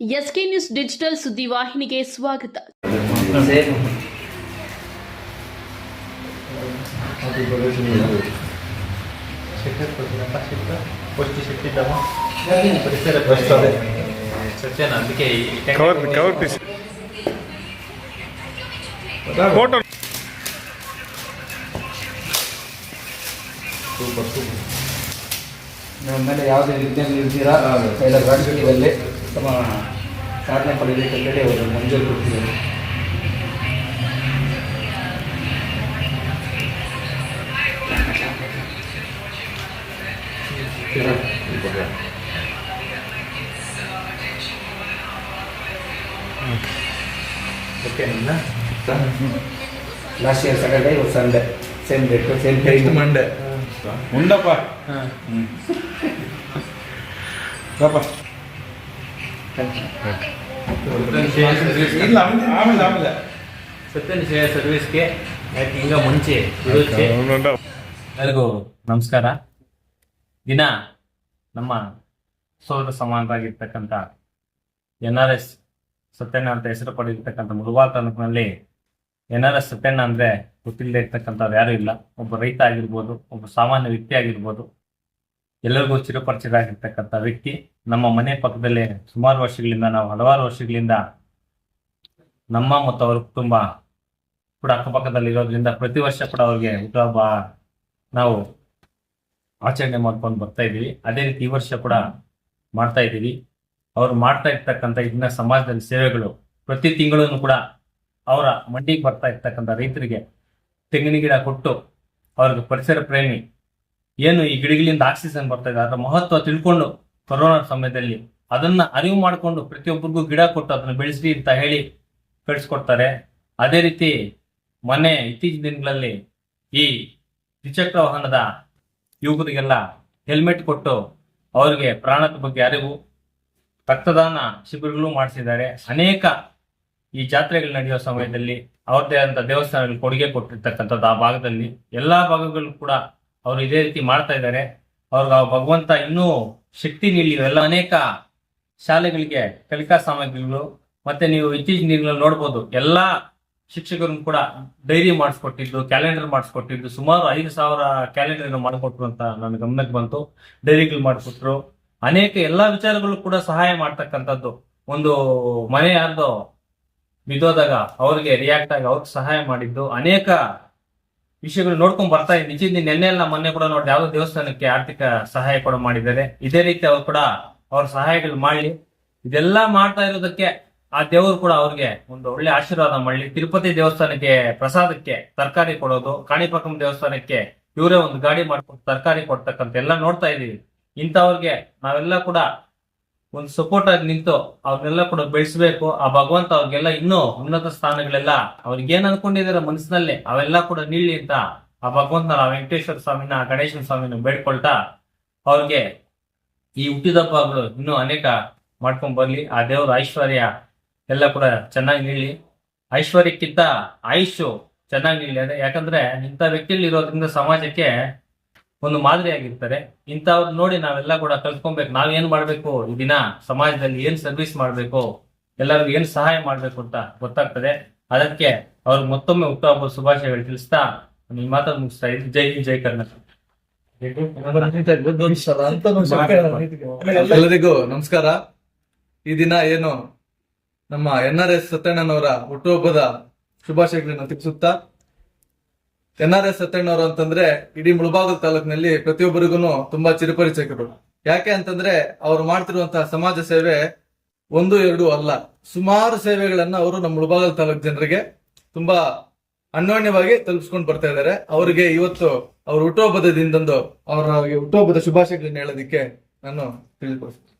SK news digital ಸುದ್ದಿವಾಹಿನಿಗೆ ಸ್ವಾಗತ same Shettar ಕೊಡ್ತೀನಪ್ಪ Shettar ಪೌಷ್ಟಿ ಶೆಟ್ಟಿದ್ದಮ್ಮ ಪರಿಸರ ಸತ್ಯನ ಅದಕ್ಕೆ ಈ ಟೆಂಕ ಕವರ್ ಕೊಡಿ. ಕವರ್ ಪೀಸ್ ಫೋಟೋ ನಮ್ಮ ಮೇಲೆ ಯಾವುದೇ ವಿಜ್ಞಾನ ಇರ್ತೀರಾ ಎಲ್ಲ ರಾಜಕೀಯದಲ್ಲಿ ತಮ್ಮ ಸಾಧನೆ ಪಡೆಯಬೇಕಂತೇಳಿ ಅವರು ಮಂಜೂರು ಕೊಡ್ತಿದ್ದಾರೆ ಓಕೆ ನಿನ್ನ ಲಾಸ್ಟ್ ಇಯರ್ ಸ್ಯಾಟರ್ಡೇ ಇವತ್ತು Sunday same date same time Monday ಉಂಡಪ್ಪ ಪಾಪ ಇಲ್ಲ ಸರ್ವಿಸ್ಗೆ ಮುಂಚೆ ನಮಸ್ಕಾರ. ದಿನ ನಮ್ಮ ಸೋದರ ಸಮಾನರಾಗಿರ್ತಕ್ಕಂಥ ಎನ್ ಆರ್ ಎಸ್ ಸತ್ಯಣ್ಣ ಅಂತ ಹೆಸರು ಪಡೆದಿರ್ತಕ್ಕಂಥ ಮುಳುಬಾರ್ ತಾಲೂಕಿನಲ್ಲಿ ಎನ್ ಆರ್ ಎಸ್ ಸತ್ಯಣ್ಣ ಅಂದ್ರೆ ಗೊತ್ತಿಲ್ಲದೆ ಇರ್ತಕ್ಕಂಥವ್ರು ಯಾರು ಇಲ್ಲ. ಒಬ್ಬ ರೈತ ಆಗಿರ್ಬೋದು, ಒಬ್ಬ ಸಾಮಾನ್ಯ ವ್ಯಕ್ತಿ ಆಗಿರ್ಬೋದು. ಎಲ್ಲರಿಗೂ ಚಿರಪರಿಚಿತರಾಗಿರ್ತಕ್ಕಂಥ ವ್ಯಕ್ತಿ. ನಮ್ಮ ಮನೆ ಪಕ್ಕದಲ್ಲೇ ಸುಮಾರು ವರ್ಷಗಳಿಂದ, ನಾವು ಹಲವಾರು ವರ್ಷಗಳಿಂದ ನಮ್ಮ ಮತ್ತು ಅವ್ರ ಕುಟುಂಬ ಕೂಡ ಅಕ್ಕಪಕ್ಕದಲ್ಲಿ ಇರೋದ್ರಿಂದ ಪ್ರತಿ ವರ್ಷ ಕೂಡ ಅವ್ರಿಗೆ ಹುಟ್ಟುಹಬ್ಬ ನಾವು ಆಚರಣೆ ಮಾಡ್ಕೊಂಡು ಬರ್ತಾ ಇದ್ದೀವಿ. ಅದೇ ರೀತಿ ಈ ವರ್ಷ ಕೂಡ ಮಾಡ್ತಾ ಇದ್ದೀವಿ. ಅವ್ರು ಮಾಡ್ತಾ ಇರ್ತಕ್ಕಂಥ ಇದನ್ನ ಸಮಾಜದಲ್ಲಿ ಸೇವೆಗಳು ಪ್ರತಿ ತಿಂಗಳೂ ಕೂಡ ಅವರ ಮಂಡಿಗೆ ಬರ್ತಾ ಇರ್ತಕ್ಕಂಥ ರೈತರಿಗೆ ತೆಂಗಿನ ಗಿಡ ಕೊಟ್ಟು ಅವ್ರಿಗೆ ಪರಿಸರ ಪ್ರೇಮಿ ಏನು ಈ ಗಿಡಗಳಿಂದ ಆಕ್ಸಿಜನ್ ಬರ್ತಾ ಇದೆ ಅದರ ಮಹತ್ವ ತಿಳ್ಕೊಂಡು ಕೊರೋನಾ ಸಮಯದಲ್ಲಿ ಅದನ್ನ ಅರಿವು ಮಾಡಿಕೊಂಡು ಪ್ರತಿಯೊಬ್ಬರಿಗೂ ಗಿಡ ಕೊಟ್ಟು ಅದನ್ನ ಬೆಳೆಸಿ ಅಂತ ಹೇಳಿ ಕಳಿಸ್ಕೊಡ್ತಾರೆ. ಅದೇ ರೀತಿ ಮೊನ್ನೆ ಇತ್ತೀಚಿನ ದಿನಗಳಲ್ಲಿ ಈ ದ್ವಿಚಕ್ರ ವಾಹನದ ಯುವಕರಿಗೆಲ್ಲ ಹೆಲ್ಮೆಟ್ ಕೊಟ್ಟು ಅವರಿಗೆ ಪ್ರಾಣದ ಬಗ್ಗೆ ಅರಿವು, ರಕ್ತದಾನ ಶಿಬಿರಗಳು ಮಾಡಿಸಿದ್ದಾರೆ. ಅನೇಕ ಈ ಜಾತ್ರೆಗಳು ನಡೆಯುವ ಸಮಯದಲ್ಲಿ ಅವ್ರದ್ದೇ ಆದಂತಹ ದೇವಸ್ಥಾನಗಳು ಕೊಡುಗೆ ಕೊಟ್ಟಿರ್ತಕ್ಕಂಥದ್ದು ಆ ಭಾಗದಲ್ಲಿ. ಎಲ್ಲಾ ಭಾಗಗಳು ಕೂಡ ಅವರು ಇದೇ ರೀತಿ ಮಾಡ್ತಾ ಇದ್ದಾರೆ. ಅವ್ರಿಗೆ ಭಗವಂತ ಇನ್ನೂ ಶಕ್ತಿ ನೀಡಲಿ. ಎಲ್ಲ ಅನೇಕ ಶಾಲೆಗಳಿಗೆ ಕಲಿಕಾ ಸಾಮಗ್ರಿಗಳು ಮತ್ತೆ ನೀವು ಇತ್ತೀಚಿನ ದಿನಗಳಲ್ಲಿ ನೋಡ್ಬೋದು. ಎಲ್ಲಾ ಶಿಕ್ಷಕರು ಕೂಡ ಡೈರಿ ಮಾಡಿಸ್ಕೊಟ್ಟಿದ್ದು, ಕ್ಯಾಲೆಂಡರ್ ಮಾಡಿಸ್ಕೊಟ್ಟಿದ್ದು, ಸುಮಾರು ಐದು ಸಾವಿರ ಕ್ಯಾಲೆಂಡರ್ ಮಾಡಿಕೊಟ್ರು ಅಂತ ನನ್ನ ಗಮನಕ್ಕೆ ಬಂತು. ಡೈರಿಗಳು ಮಾಡಿಕೊಟ್ರು. ಅನೇಕ ಎಲ್ಲಾ ವಿಚಾರಗಳು ಕೂಡ ಸಹಾಯ ಮಾಡ್ತಕ್ಕಂಥದ್ದು. ಒಂದು ಮನೆ ಯಾರ್ದೋ ಬಿದ್ದೋದಾಗ ಅವ್ರಿಗೆ ರಿಯಾಕ್ಟ್ ಆಗಿ ಅವ್ರಿಗೆ ಸಹಾಯ ಮಾಡಿದ್ದು. ಅನೇಕ ವಿಷಯಗಳು ನೋಡ್ಕೊಂಡ್ ಬರ್ತಾ ಇದ್ವಿ. ನಿಜ ನಿನ್ನೆ ಎಲ್ಲ ಮೊನ್ನೆ ಕೂಡ ನೋಡಿ ಯಾವ್ದೋ ದೇವಸ್ಥಾನಕ್ಕೆ ಆರ್ಥಿಕ ಸಹಾಯ ಕೂಡ ಮಾಡಿದ್ದಾರೆ. ಇದೇ ರೀತಿ ಅವ್ರು ಕೂಡ ಅವ್ರ ಸಹಾಯಗಳು ಮಾಡಿ. ಇದೆಲ್ಲ ಮಾಡ್ತಾ ಇರೋದಕ್ಕೆ ಆ ದೇವರು ಕೂಡ ಅವ್ರಿಗೆ ಒಂದು ಒಳ್ಳೆ ಆಶೀರ್ವಾದ ಮಾಡಲಿ. ತಿರುಪತಿ ದೇವಸ್ಥಾನಕ್ಕೆ ಪ್ರಸಾದಕ್ಕೆ ತರಕಾರಿ ಕೊಡೋದು ಕಾಣಿಪಾಕಂ ದೇವಸ್ಥಾನಕ್ಕೆ ಇವರೇ ಒಂದು ಗಾಡಿ ಮಾಡ್ಕೊಂಡು ತರಕಾರಿ ಕೊಡ್ತಕ್ಕಂತ ಎಲ್ಲ ನೋಡ್ತಾ ಇದೀವಿ ಇಂಥವ್ರಿಗೆ ನಾವೆಲ್ಲ ಕೂಡ ಒಂದು ಸಪೋರ್ಟ್ ಆಗಿ ನಿಂತು ಅವ್ರನ್ನೆಲ್ಲ ಕೂಡ ಬೆಳೆಸಬೇಕು. ಆ ಭಗವಂತ ಅವ್ರಿಗೆಲ್ಲ ಇನ್ನೂ ಉನ್ನತ ಸ್ಥಾನಗಳೆಲ್ಲ ಅವ್ರಿಗೆ ಏನ್ ಅನ್ಕೊಂಡಿದಾರೆ ಮನಸ್ಸಿನಲ್ಲಿ ಅವೆಲ್ಲ ಕೂಡ ನೀಡ್ಲಿ ಅಂತ ಆ ಭಗವಂತನ ಆ ವೆಂಕಟೇಶ್ವರ ಸ್ವಾಮಿನ, ಆ ಗಣೇಶನ ಸ್ವಾಮಿನ ಬೇಡ್ಕೊಳ್ತಾ ಅವ್ರಿಗೆ ಈ ಹುಟ್ಟಿದಬ್ಬಗಳು ಇನ್ನೂ ಅನೇಕ ಮಾಡ್ಕೊಂಡ್ ಬರ್ಲಿ. ಆ ದೇವರ ಐಶ್ವರ್ಯ ಎಲ್ಲ ಕೂಡ ಚೆನ್ನಾಗಿ ನೀಡಲಿ. ಐಶ್ವರ್ಯಕ್ಕಿಂತ ಆಯುಷು ಚೆನ್ನಾಗಿ ನೀಡಲಿ. ಯಾಕಂದ್ರೆ ಇಂಥ ವ್ಯಕ್ತಿಗಳು ಇರೋದ್ರಿಂದ ಸಮಾಜಕ್ಕೆ ಒಂದು ಮಾದರಿಯಾಗಿರ್ತಾರೆ ಇಂಥವ್ರು ನೋಡಿ ನಾವೆಲ್ಲ ಕೂಡ ಕಲ್ತ್ಕೊಬೇಕು. ನಾವೇನ್ ಮಾಡ್ಬೇಕು? ಈ ದಿನ ಸಮಾಜದಲ್ಲಿ ಏನ್ ಸರ್ವಿಸ್ ಮಾಡ್ಬೇಕು? ಎಲ್ಲರಿಗೂ ಏನ್ ಸಹಾಯ ಮಾಡ್ಬೇಕು ಅಂತ ಗೊತ್ತಾಗ್ತದೆ. ಅದಕ್ಕೆ ಅವ್ರಿಗೆ ಮತ್ತೊಮ್ಮೆ ಹುಟ್ಟುಹಬ್ಬ ಶುಭಾಶಯಗಳು ತಿಳಿಸ್ತಾ ಈ ಮಾತನ್ನು ಮುಗಿಸ್ತಾ ಇದ್ದೀನಿ. ಜೈ ಹಿಂದ್, ಜೈ ಕರ್ನಾಟಕ. ಎಲ್ಲರಿಗೂ ನಮಸ್ಕಾರ. ಈ ದಿನ ಏನು ನಮ್ಮ ಎನ್ ಆರ್ ಎಸ್ ಸತ್ಯಣ್ಣನವರ ಹುಟ್ಟುಹಬ್ಬದ ಶುಭಾಶಯಗಳನ್ನು ತಿಳಿಸುತ್ತಾ ಎನ್ ಆರ್ ಎಸ್ ಸತ್ಯಣ್ಣವರು ಅಂತಂದ್ರೆ ಇಡೀ ಮುಳಬಾಗಲ್ ತಾಲೂಕಿನಲ್ಲಿ ಪ್ರತಿಯೊಬ್ಬರಿಗೂ ತುಂಬಾ ಚಿರಪರಿಚಯಕರು. ಯಾಕೆ ಅಂತಂದ್ರೆ ಅವ್ರು ಮಾಡ್ತಿರುವಂತಹ ಸಮಾಜ ಸೇವೆ ಒಂದು, ಎರಡು ಅಲ್ಲ. ಸುಮಾರು ಸೇವೆಗಳನ್ನ ಅವರು ನಮ್ಮ ಮುಳಬಾಗಲ್ ತಾಲೂಕ್ ಜನರಿಗೆ ತುಂಬಾ ಅನ್ಯೋನ್ಯವಾಗಿ ತಲುಪಿಸ್ಕೊಂಡು ಬರ್ತಾ ಇದ್ದಾರೆ ಅವರಿಗೆ ಇವತ್ತು ಅವ್ರ ಹುಟ್ಟುಹಬ್ಬದ ದಿನದಂದು ಅವರ ಹುಟ್ಟುಹಬ್ಬದ ಶುಭಾಶಯಗಳನ್ನ ಹೇಳೋದಿಕ್ಕೆ ನಾನು ತಿಳಿದುಕೊಳ್ತೀನಿ.